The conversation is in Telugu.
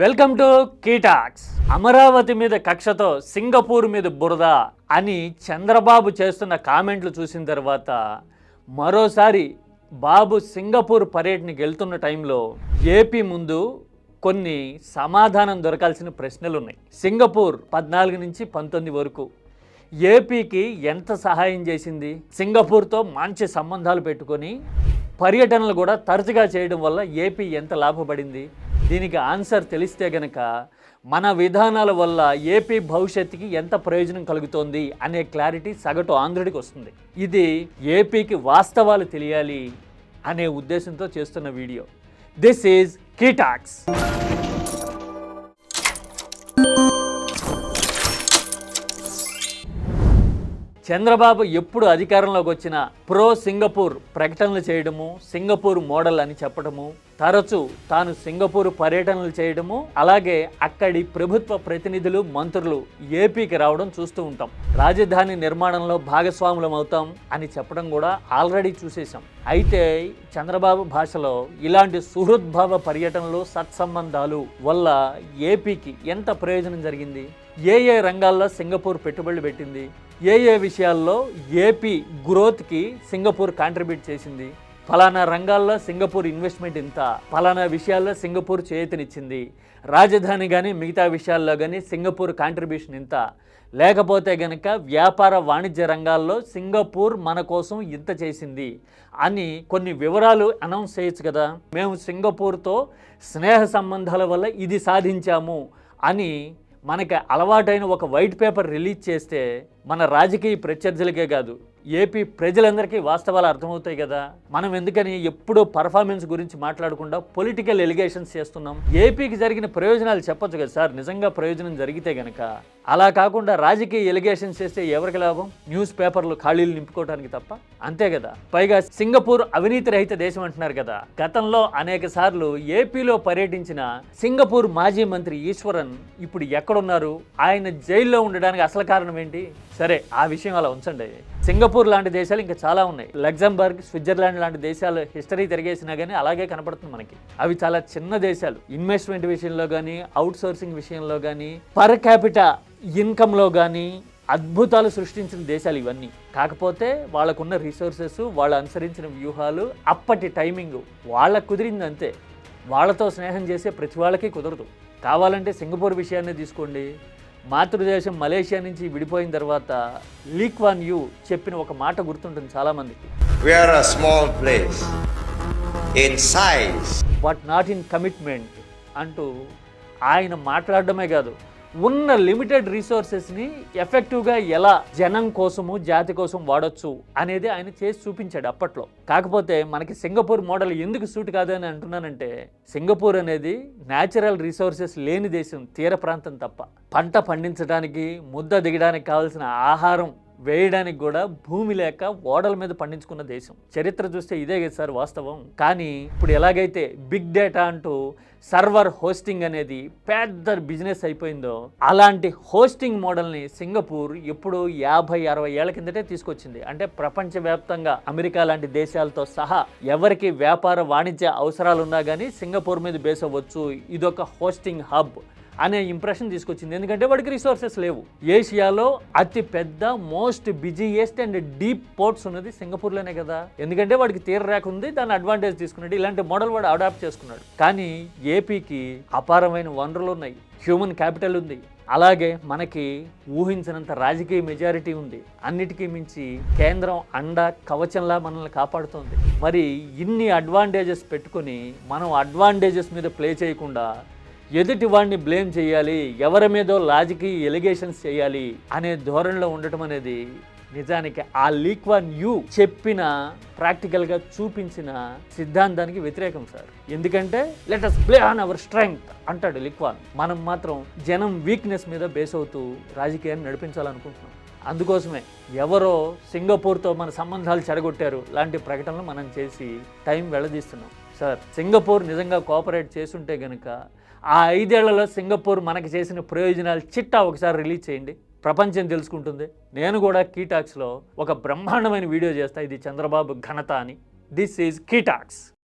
Welcome to కీటాక్స్. అమరావతి మీద కక్షతో సింగపూర్ మీద బురద అని చంద్రబాబు చేస్తున్న కామెంట్లు చూసిన తర్వాత మరోసారి బాబు సింగపూర్ పర్యటనకి వెళ్తున్న టైంలో ఏపీ ముందు కొన్ని సమాధానం దొరకాల్సిన ప్రశ్నలు ఉన్నాయి సింగపూర్ పద్నాలుగు నుంచి పంతొమ్మిది వరకు ఏపీకి ఎంత సహాయం చేసింది? సింగపూర్తో మంచి సంబంధాలు పెట్టుకొని పర్యటనలు కూడా తరచుగా చేయడం వల్ల ఏపీ ఎంత లాభపడింది? దీనికి ఆన్సర్ తెలిస్తే గనక మన విధానాల వల్ల ఏపీ భవిష్యత్తుకి ఎంత ప్రయోజనం కలుగుతోంది అనే క్లారిటీ సగటు ఆంధ్రుడికి వస్తుంది. ఇది ఏపీకి వాస్తవాలు తెలియాలి అనే ఉద్దేశంతో చేస్తున్న వీడియో. దిస్ ఈజ్ కీటాక్స్ చంద్రబాబు ఎప్పుడు అధికారంలోకి వచ్చినా ప్రో సింగపూర్ ప్రకటనలు చేయడము సింగపూర్ మోడల్ అని చెప్పడము తరచూ తాను సింగపూర్ పర్యటనలు చేయడము అలాగే అక్కడి ప్రభుత్వ ప్రతినిధులు మంత్రులు ఏపీకి రావడం చూస్తూ ఉంటాం. రాజధాని నిర్మాణంలో భాగస్వాములం అవుతాం అని చెప్పడం కూడా ఆల్రెడీ చూసేశాం. అయితే చంద్రబాబు భాషలో ఇలాంటి సుహృద్భావ పర్యటనలు సత్సంబంధాలు వల్ల ఏపీకి ఎంత ప్రయోజనం జరిగింది? ఏ ఏ రంగాల్లో సింగపూర్ పెట్టుబడులు పెట్టింది? ఏ ఏ విషయాల్లో ఏపీ గ్రోత్కి సింగపూర్ కాంట్రిబ్యూట్ చేసింది? ఫలానా రంగాల్లో సింగపూర్ ఇన్వెస్ట్మెంట్ ఇంత ఫలానా విషయాల్లో సింగపూర్ చేతినిచ్చింది. రాజధాని కానీ మిగతా విషయాల్లో కానీ సింగపూర్ కాంట్రిబ్యూషన్ ఇంత. లేకపోతే గనక వ్యాపార వాణిజ్య రంగాల్లో సింగపూర్ మన కోసం ఇంత చేసింది అని కొన్ని వివరాలు అనౌన్స్ చేయొచ్చు కదా. మేము సింగపూర్తో స్నేహ సంబంధాల వల్ల ఇది సాధించాము అని మనకి అలవాటైన ఒక వైట్ పేపర్ రిలీజ్ చేస్తే మన రాజకీయ ప్రత్యర్థులకే కాదు. ఏపీ ప్రజలందరికీ వాస్తవాలు అర్థమవుతాయి కదా? మనం ఎందుకని ఎప్పుడూ పర్ఫార్మెన్స్ గురించి మాట్లాడకుండా పొలిటికల్ ఎలిగేషన్స్ చేస్తున్నాం? ఏపీకి జరిగిన ప్రయోజనాలు చెప్పొచ్చు కదా సార్. నిజంగా ప్రయోజనం జరిగితే గనక. అలా కాకుండా రాజకీయ ఎలిగేషన్స్ చేస్తే ఎవరికి లాభం? న్యూస్ పేపర్లు ఖాళీలు నింపుకోవడానికి తప్ప? అంతే కదా. పైగా సింగపూర్ అవినీతి రహిత దేశం అంటున్నారు కదా. గతంలో అనేక సార్లు ఏపీలో పర్యటించిన సింగపూర్ మాజీ మంత్రి ఈశ్వరన్ ఇప్పుడు ఎక్కడున్నారు? ఆయన జైల్లో ఉండడానికి అసలు కారణం ఏంటి? సరే ఆ విషయం అలా ఉంచండి. సింగపూర్ లాంటి దేశాలు ఇంకా చాలా ఉన్నాయి. లగ్జంబర్గ్ స్విట్జర్లాండ్ లాంటి దేశాలు హిస్టరీ తిరిగేసినా కానీ అలాగే కనపడుతుంది మనకి. అవి చాలా చిన్న దేశాలు. ఇన్వెస్ట్మెంట్ విషయంలో కానీ అవుట్ సోర్సింగ్ విషయంలో కానీ పర్ క్యాపిటా ఇన్కంలో కానీ అద్భుతాలు సృష్టించిన దేశాలు ఇవన్నీ. కాకపోతే వాళ్ళకున్న రిసోర్సెస్ వాళ్ళు అనుసరించిన వ్యూహాలు అప్పటి టైమింగ్ వాళ్ళకు కుదిరింది అంతే. వాళ్ళతో స్నేహం చేసే ప్రతి వాళ్ళకి కుదరదు. కావాలంటే సింగపూర్ విషయాన్ని తీసుకోండి. మాతృదేశం మలేషియా నుంచి విడిపోయిన తర్వాత లీక్ వాన్ యూ చెప్పిన ఒక మాట గుర్తుంటుంది చాలామందికి a small place in size. But not in commitment అంటూ ఆయన మాట్లాడడమే కాదు. ఉన్న లిమిటెడ్ రీసోర్సెస్ని ఎఫెక్టివ్గా ఎలా జనం కోసము జాతి కోసం వాడొచ్చు అనేది ఆయన చేసి చూపించాడు అప్పట్లో. కాకపోతే మనకి సింగపూర్ మోడల్ ఎందుకు సూట్ కాదని అంటున్నానంటే సింగపూర్ అనేది న్యాచురల్ రీసోర్సెస్ లేని దేశం తీర ప్రాంతం తప్ప. పంట పండించడానికి ముద్ద దిగడానికి కావాల్సిన ఆహారం వేయడానికి కూడా భూమి లేక ఓడల మీద పండించుకున్న దేశం. చరిత్ర చూస్తే ఇదే కదా సార్ వాస్తవం. కానీ ఇప్పుడు ఎలాగైతే బిగ్ డేటా అంటూ సర్వర్ హోస్టింగ్ అనేది పెద్ద బిజినెస్ అయిపోయిందో అలాంటి హోస్టింగ్ మోడల్ని సింగపూర్ ఎప్పుడు యాభై అరవై ఏళ్ళ కిందటే తీసుకొచ్చింది. అంటే ప్రపంచవ్యాప్తంగా అమెరికా లాంటి దేశాలతో సహా ఎవరికి వ్యాపార వాణిజ్య అవసరాలు ఉన్నా కానీ సింగపూర్ మీద బేస్ అవ్వచ్చు. ఇదొక హోస్టింగ్ హబ్ అనే ఇంప్రెషన్ తీసుకొచ్చింది. ఎందుకంటే వాడికి రిసోర్సెస్ లేవు. ఏషియాలో అతి పెద్ద most busiest and deep ports ఉన్నది సింగపూర్లోనే కదా. ఎందుకంటే వాడికి తీర రేఖ ఉంది దాని అడ్వాంటేజ్ తీసుకున్నాడు. ఇలాంటి మోడల్ వాడు అడాప్ట్ చేసుకున్నాడు. కానీ ఏపీకి అపారమైన వనరులు ఉన్నాయి. హ్యూమన్ క్యాపిటల్ ఉంది. అలాగే మనకి ఊహించినంత రాజకీయ మెజారిటీ ఉంది. అన్నిటికీ మించి కేంద్రం అండ కవచంలా మనల్ని కాపాడుతోంది. మరి ఇన్ని అడ్వాంటేజెస్ పెట్టుకొని మనం అడ్వాంటేజెస్ మీద ప్లే చేయకుండా ఎదుటి వాడిని బ్లేమ్ చేయాలి ఎవరి మీదో లాజికి ఎలిగేషన్స్ చేయాలి అనే ధోరణిలో ఉండటం అనేది నిజానికి ఆ లీక్ వన్ యూ చెప్పిన ప్రాక్టికల్గా చూపించిన సిద్ధాంతానికి వ్యతిరేకం సార్ ఎందుకంటే let us play on our strength అంటాడు లిక్వాన్ మనం మాత్రం జనం వీక్నెస్ మీద బేస్ అవుతూ రాజకీయాన్ని నడిపించాలనుకుంటున్నాం. అందుకోసమే ఎవరో సింగపూర్తో మన సంబంధాలు చెడగొట్టారు లాంటి ప్రకటనలు మనం చేసి టైం వెళ్ళదీస్తున్నాం సార్ సింగపూర్ నిజంగా కోఆపరేట్ చేసుంటే గనుక ఆ ఐదేళ్ళలో సింగపూర్ మనకి చేసిన ప్రయోజనాలు చిట్టా ఒకసారి రిలీజ్ చేయండి. ప్రపంచం తెలుసుకుంటుంది. నేను కూడా కీటాక్స్లో ఒక బ్రహ్మాండమైన వీడియో చేస్తా. ఇది చంద్రబాబు ఘనత అని. This is కీటాక్స్